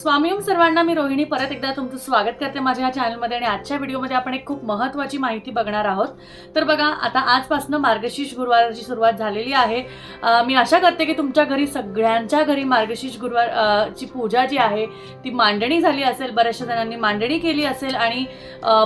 स्वामी सर्वांना मी रोहिणी परत एकदा तुमचं स्वागत करते माझ्या या चॅनलमध्ये आणि आजच्या व्हिडिओमध्ये आपण एक खूप महत्त्वाची माहिती बघणार आहोत. तर बघा आता आजपासून मार्गशीर्ष गुरुवाराची सुरुवात झालेली आहे. मी आशा करते की तुमच्या घरी सगळ्यांच्या घरी मार्गशीर्ष गुरुवार ची पूजा जी आहे ती मांडणी झाली असेल बऱ्याचशा जणांनी मांडणी केली असेल आणि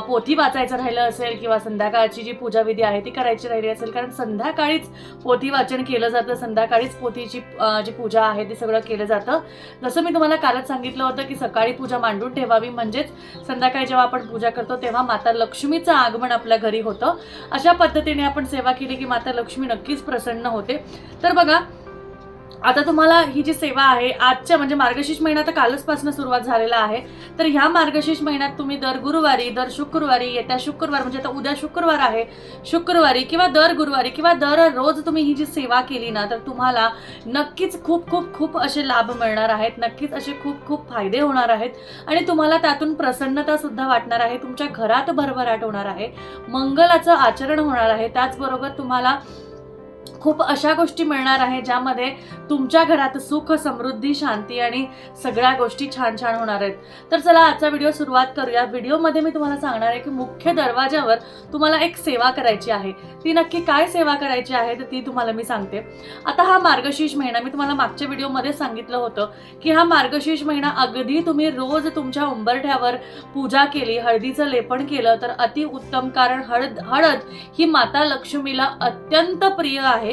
पोथी वाचायचं राहिलं असेल किंवा संध्याकाळची जी पूजाविधी आहे ती करायची राहिली असेल. कारण संध्याकाळीच पोथी वाचन केलं जातं संध्याकाळीच पोथीची जी पूजा आहे ते सगळं केलं जातं. जसं मी तुम्हाला कालच सांगितलं होतं की सकाळी पूजा मांडून ठेवावी. म्हणजेच संध्याकाळी जेव्हा आपण पूजा करतो तेव्हा माता लक्ष्मीचं आगमन आपल्या घरी होतं. अशा पद्धतीने आपण सेवा केली की माता लक्ष्मी नक्कीच प्रसन्न होते. तर बघा आता तुम्हाला ही जी सेवा आहे आजच्या म्हणजे मार्गशीर्ष महिना तर कालचपासून सुरुवात झालेला आहे. तर ह्या मार्गशीर्ष महिन्यात तुम्ही दर गुरुवारी दर शुक्रवारी येत्या शुक्रवार म्हणजे आता उद्या शुक्रवार आहे शुक्रवारी किंवा दर गुरुवारी किंवा दररोज तुम्ही ही जी सेवा केली ना तर तुम्हाला नक्कीच खूप खूप खूप असे लाभ मिळणार आहेत नक्कीच असे खूप खूप फायदे होणार आहेत आणि तुम्हाला त्यातून प्रसन्नता सुद्धा वाटणार आहे तुमच्या घरात भरभराट होणार आहे मंगलाचं आचरण होणार आहे त्याचबरोबर तुम्हाला खूप अशा गोष्टी मिळणार आहे ज्यामध्ये तुमच्या घरात सुख समृद्धी शांती आणि सगळ्या गोष्टी छान छान होणार आहेत. तर चला आजचा व्हिडिओ सुरुवात करूया. व्हिडिओमध्ये मी तुम्हाला सांगणार आहे की मुख्य दरवाज्यावर तुम्हाला एक सेवा करायची आहे. ती नक्की काय सेवा करायची आहे तर ती तुम्हाला मी सांगते. आता हा मार्गशीर्ष महिना मी तुम्हाला मागच्या व्हिडिओमध्ये सांगितलं होतं की हा मार्गशीर्ष महिना अगदी तुम्ही रोज तुमच्या उंबरठ्यावर पूजा केली हळदीचं लेपन केलं तर अतिउत्तम कारण हळद हळद ही माता लक्ष्मीला अत्यंत प्रिय आहे.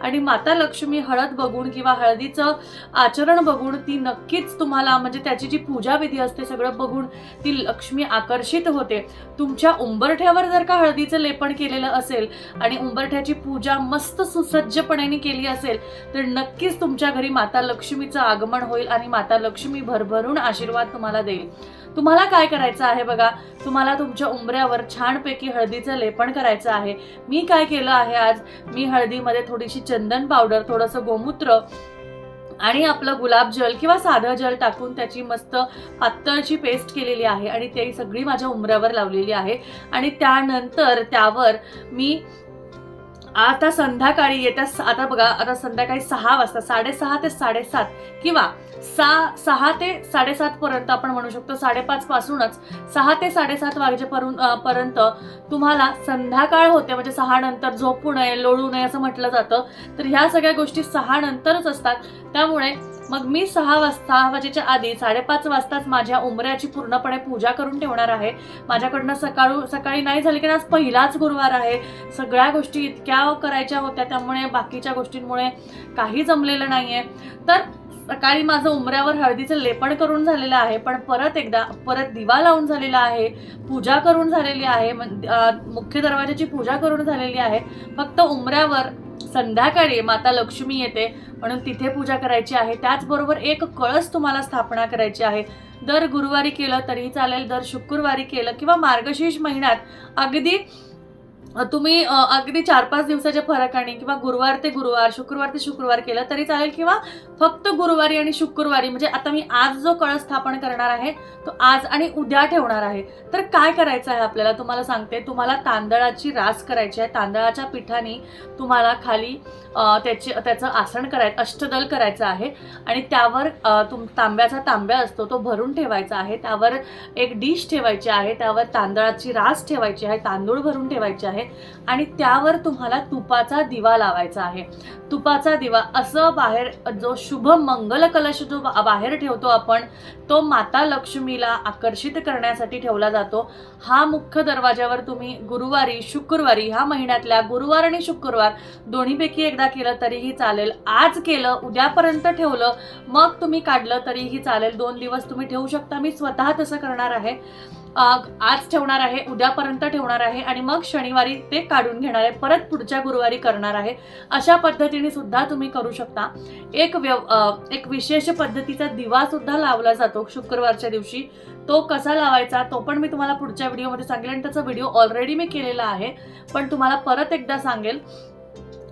आणि माता लक्ष्मी हळद बघून किंवा हळदीचं आचरण बघून ती नक्कीच तुम्हाला म्हणजे त्याची जी पूजा विधी असते सगळं बघून ती लक्ष्मी आकर्षित होते. तुमच्या उंबरठ्यावर जर का हळदीचं लेपन केलेलं असेल आणि उंबरठ्याची पूजा मस्त सुसज्जपणे केली असेल तर नक्कीच तुमच्या घरी माता लक्ष्मीचं आगमन होईल आणि माता लक्ष्मी भरभरून आशीर्वाद तुम्हाला देईल. तुम्हाला काय करायचं आहे बघा? तुम्हाला तुमच्या उंबऱ्यावर छानपैकी हळदीचं लेपन करायचं आहे. मी काय केलं आहे आज? मी हळदीमध्ये थोडीशी चंदन पावडर थोडंसं गोमूत्र आणि आपलं गुलाब जल किंवा साधं जल टाकून त्याची मस्त पातळची पेस्ट केलेली आहे. आणि ती सगळी माझ्या उमऱ्यावर लावलेली आहे. आणि त्यानंतर त्यावर मी आता संध्याकाळी येत्या आता बघा आता संध्याकाळी सहा वाजता साडेसहा ते साडेसात किंवा सहा सहा ते साडेसात पर्यंत आपण म्हणू शकतो साडेपाच पासूनच सहा ते साडेसात वाजेपर्यंत पर्यंत तुम्हाला संध्याकाळ होते म्हणजे सहा नंतर झोपू नये लोळू नये असं म्हटलं जातं. तर ह्या सगळ्या गोष्टी सहा नंतरच असतात. त्यामुळे मग मी सहा वाजता सहा वाजेच्या आधी साडेपाच वाजताच माझ्या उमऱ्याची पूर्णपणे पूजा करून ठेवणार आहे. माझ्याकडनं सकाळू सकाळी नाही झाली कारण आज पहिलाच गुरुवार आहे. सगळ्या गोष्टी इतक्या करायच्या होत्या त्यामुळे बाकीच्या गोष्टींमुळे काही जमलेलं नाही आहे तर सकाळी माझं उमऱ्यावर हळदीचं लेपण करून झालेलं आहे पण परत एकदा परत दिवा लावून झालेला आहे पूजा करून झालेली आहे मुख्य दरवाजाची पूजा करून झालेली आहे. फक्त उमऱ्यावर संध्याकाळी माता लक्ष्मी येते म्हणून तिथे पूजा करायची आहे. त्याचबरोबर एक कळस तुम्हाला स्थापना करायची आहे. दर गुरुवारी केलं तरीही चालेल दर शुक्रवारी केलं किंवा मार्गशीर्ष महिन्यात अगदी तुम्ही अगदी चार पाच दिवसाच्या फरकाने किंवा गुरुवार ते गुरुवार शुक्रवार ते शुक्रवार केलं तरी चालेल किंवा फक्त गुरुवारी आणि शुक्रवारी म्हणजे आता मी आज जो कळस स्थापन करणार आहे तो आज आणि उद्या ठेवणार आहे. तर काय करायचं आहे आपल्याला? तुम्हाला सांगते तुम्हाला तांदळाची रास करायची आहे. तांदळाच्या पिठाने तुम्हाला खाली त्याचे त्याचं आसन करायचं अष्टदल करायचं आहे आणि त्यावर तुम तांब्याचा तांब्या असतो तो भरून ठेवायचा आहे. त्यावर एक डिश ठेवायची आहे. त्यावर तांदळाची रास ठेवायची आहे. तांदूळ भरून ठेवायचे आहे. आणि त्यावर तुम्हाला तुपाचा दिवा लावायचा आहे. तुपाचा दिवा असं बाहेर जो शुभ मंगल कलश जो बा- बाहेर ठेवतो आपण तो माता लक्ष्मीला आकर्षित करण्यासाठी ठेवला जातो. हा मुख्य दरवाजावर तुम्ही गुरुवारी शुक्रवारी ह्या महिन्यातल्या गुरुवार आणि शुक्रवार दोन्हीपैकी एकदा केलं तरीही चालेल. आज केलं उद्यापर्यंत ठेवलं मग तुम्ही काढलं तरीही चालेल. दोन दिवस तुम्ही ठेवू शकता. मी स्वतः तसं करणार आहे. आज ठेवणार आहे उद्यापर्यंत ठेवणार आहे आणि मग शनिवारी ते काढून घेणार आहे परत पुढच्या गुरुवारी करणार आहे. अशा पद्धतीने सुद्धा तुम्ही करू शकता. एक व्यव एक विशेष पद्धतीचा दिवा सुद्धा लावला जातो शुक्रवारच्या दिवशी. तो कसा लावायचा तो पण मी तुम्हाला पुढच्या व्हिडिओमध्ये सांगेल आणि त्याचा व्हिडिओ ऑलरेडी मी केलेला आहे. पण तुम्हाला परत एकदा सांगेल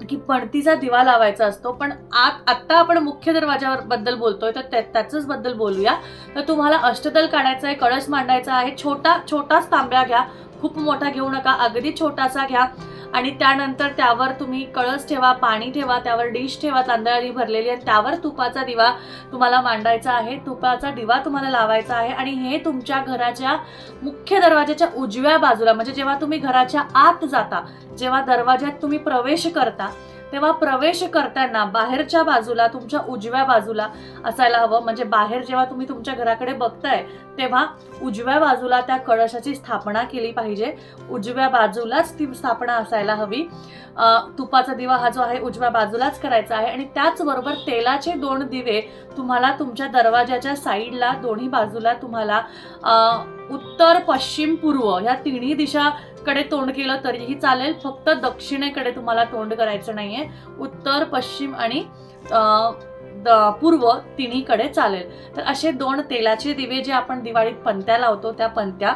की पणतीचा दिवा लावायचा असतो. पण आत आत्ता आपण मुख्य दरवाजावर बद्दल बोलतोय तर त्या- त्याचंच बद्दल बोलूया. तर तुम्हाला अष्टदल काढायचा आहे कळस मांडायचा आहे. छोटा छोटाच तांब्या घ्या. खूप मोठा घेऊ नका. अगदी छोटासा घ्या. आणि त्यानंतर त्यावर तुम्ही कळस ठेवा पाणी ठेवा त्यावर डिश ठेवा तांदळाने भरलेली आणि त्यावर तुपाचा दिवा तुम्हाला मांडायचा आहे तुपाचा दिवा तुम्हाला लावायचा आहे आणि हे तुमच्या घराच्या मुख्य दरवाजाच्या उजव्या बाजूला म्हणजे जेव्हा तुम्ही घराच्या आत जाता जेव्हा दरवाज्यात तुम्ही प्रवेश करता तेव्हा प्रवेश करताना बाहेरच्या बाजूला तुमच्या उजव्या बाजूला असायला हवं. म्हणजे बाहेर जेव्हा तुम्ही तुमच्या घराकडे बघताय तेव्हा उजव्या बाजूला त्या कळशाची स्थापना केली पाहिजे. उजव्या बाजूलाच ती स्थापना असायला हवी. तुपाचा दिवा हा जो आहे उजव्या बाजूलाच करायचा आहे. आणि त्याचबरोबर तेलाचे दोन दिवे तुम्हाला तुमच्या दरवाजाच्या साईडला दोन्ही बाजूला तुम्हाला उत्तर पश्चिम पूर्व ह्या तिन्ही दिशा कडे तोंड केलं तरीही चालेल. फक्त दक्षिणेकडे तुम्हाला तोंड करायचं नाहीये. उत्तर पश्चिम आणि द- पूर्व तिन्हीकडे चालेल. तर असे दोन तेलाचे दिवे जे आपण दिवाळीत पंत्या लावतो त्या पंत्या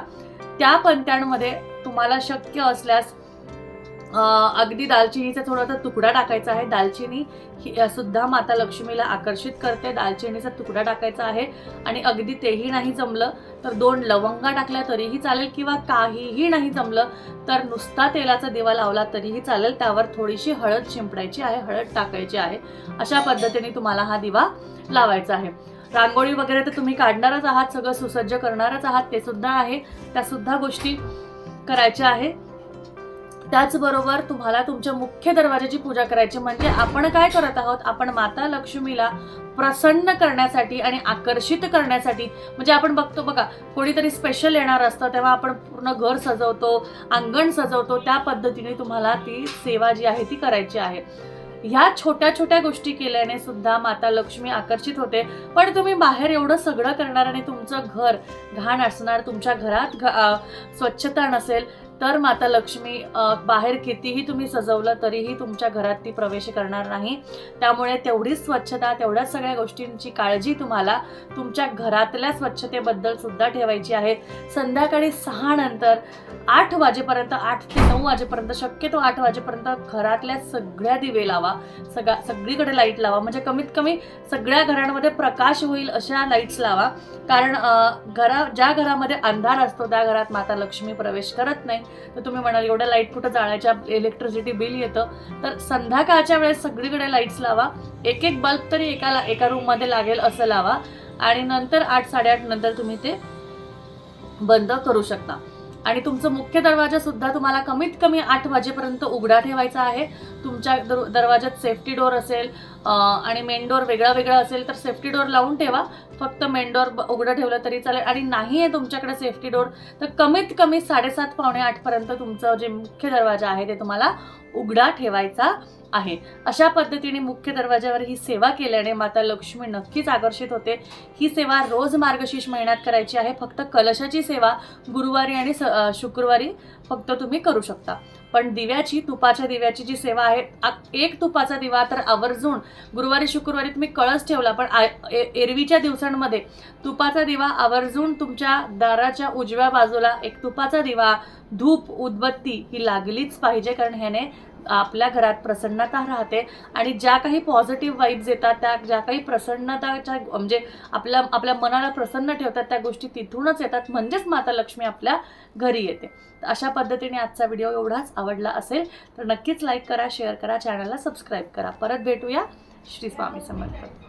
त्या पंत्यांमध्ये तुम्हाला शक्य असल्यास अगदी दालचिनीचा थोडासा तुकडा टाकायचा आहे. दालचिनी ही सुद्धा माता लक्ष्मीला आकर्षित करते. दालचिनीचा तुकडा टाकायचा आहे आणि अगदी तेही नाही जमलं तर दोन लवंगा टाकल्या तरीही चालेल किंवा काहीही नाही जमलं तर नुसता तेलाचा दिवा लावला तरीही चालेल. त्यावर थोडीशी हळद शिंपडायची आहे हळद टाकायची आहे. अशा पद्धतीने तुम्हाला हा दिवा लावायचा आहे. रांगोळी वगैरे तर तुम्ही काढणारच आहात सगळं सुसज्ज करणारच आहात ते सुद्धा आहे. त्या सुद्धा गोष्टी करायच्या आहे. त्याचबरोबर तुम्हाला तुमच्या मुख्य दरवाजाची पूजा करायची म्हणजे आपण काय करत आहोत? आपण माता लक्ष्मीला प्रसन्न करण्यासाठी आणि आकर्षित करण्यासाठी म्हणजे आपण बघतो बघा कोणीतरी स्पेशल येणार असतं तेव्हा आपण पूर्ण घर सजवतो अंगण सजवतो त्या पद्धतीने तुम्हाला ती सेवा जी आहे ती करायची आहे. ह्या छोट्या छोट्या गोष्टी केल्याने सुद्धा माता लक्ष्मी आकर्षित होते. पण तुम्ही बाहेर एवढं सगळं करणार आणि तुमचं घर घाण असणार तुमच्या घरात घ- स्वच्छता नसेल तर माता लक्ष्मी बाहेर कितीही तुम्ही सजवलं तरीही तुमच्या घरात ती प्रवेश करणार नाही. त्यामुळे तेवढीच स्वच्छता तेवढ्याच सगळ्या गोष्टींची काळजी तुम्हाला तुमच्या घरातल्या स्वच्छतेबद्दल सुद्धा ठेवायची आहे. संध्याकाळी सहा नंतर आठ वाजेपर्यंत आठ ते नऊ वाजेपर्यंत शक्यतो आठ वाजेपर्यंत घरातल्या सगळ्या दिवे लावा. सगळ्या सगळीकडे लाइट लावा. म्हणजे कमीत कमी सगळ्या घरांमध्ये प्रकाश होईल अशा लाईट्स लावा. कारण घरा ज्या घरामध्ये अंधार असतो त्या घरात माता लक्ष्मी प्रवेश करत नाही. तर तुम्ही म्हणाल एवढ्या लाइट कुठं जाळायच्या? इलेक्ट्रिसिटी बिल येतं. तर संध्याकाळच्या वेळेस सगळीकडे लाईट्स लावा. एक एक बल्ब तरी एकाला एका रूममध्ये लागेल असं लावा. आणि नंतर आठ साडेआठ नंतर तुम्ही ते बंद करू शकता. आणि तुमचं मुख्य दरवाजा सुद्धा तुम्हाला कमीत कमी आठ वाजेपर्यंत उघडा ठेवायचा आहे. तुमच्या दर दरवाजात सेफ्टी डोर असेल आणि मेन डोर वेगळा वेगळा असेल तर सेफ्टी डोर लावून ठेवा. फक्त मेन डोर उघडं ठेवलं तरी चालेल. आणि नाही आहे तुमच्याकडे सेफ्टी डोर तर कमीत कमी साडेसात पावणे आठपर्यंत तुमचं जे मुख्य दरवाजा आहे ते तुम्हाला उघडा ठेवायचा. आहे. अशा पद्धतीने मुख्य दरवाजावर ही सेवा केल्याने माता लक्ष्मी नक्कीच आकर्षित होते. ही सेवा रोज मार्गशीर्ष महिन्यात करायची आहे. फक्त कलशाची सेवा गुरुवारी आणि स- शुक्रवारी फक्त तुम्ही करू शकता. पण दिव्याची तुपाच्या दिव्याची जी सेवा आहे एक तुपाचा दिवा तर आवर्जून गुरुवारी शुक्रवारी तुम्ही कळस ठेवला पण ए- एरवीच्या दिवसांमध्ये तुपाचा दिवा आवर्जून तुमच्या दाराच्या उजव्या बाजूला एक तुपाचा दिवा धूप उदबत्ती ही लागलीच पाहिजे कारण ह्याने आपल्या घरात प्रसन्नता राहते आणि ज्या काही पॉझिटिव्ह वाईब्स येतात त्या ज्या काही प्रसन्नताच्या म्हणजे आपल्या आपल्या मनाला प्रसन्न ठेवतात त्या गोष्टी तिथूनच येतात. म्हणजेच माता लक्ष्मी आपल्या घरी येते. तर अशा पद्धतीने आजचा व्हिडिओ एवढाच आवडला असेल तर नक्कीच लाईक करा शेअर करा चॅनलला सबस्क्राईब करा. परत भेटूया श्री स्वामी समर्थ.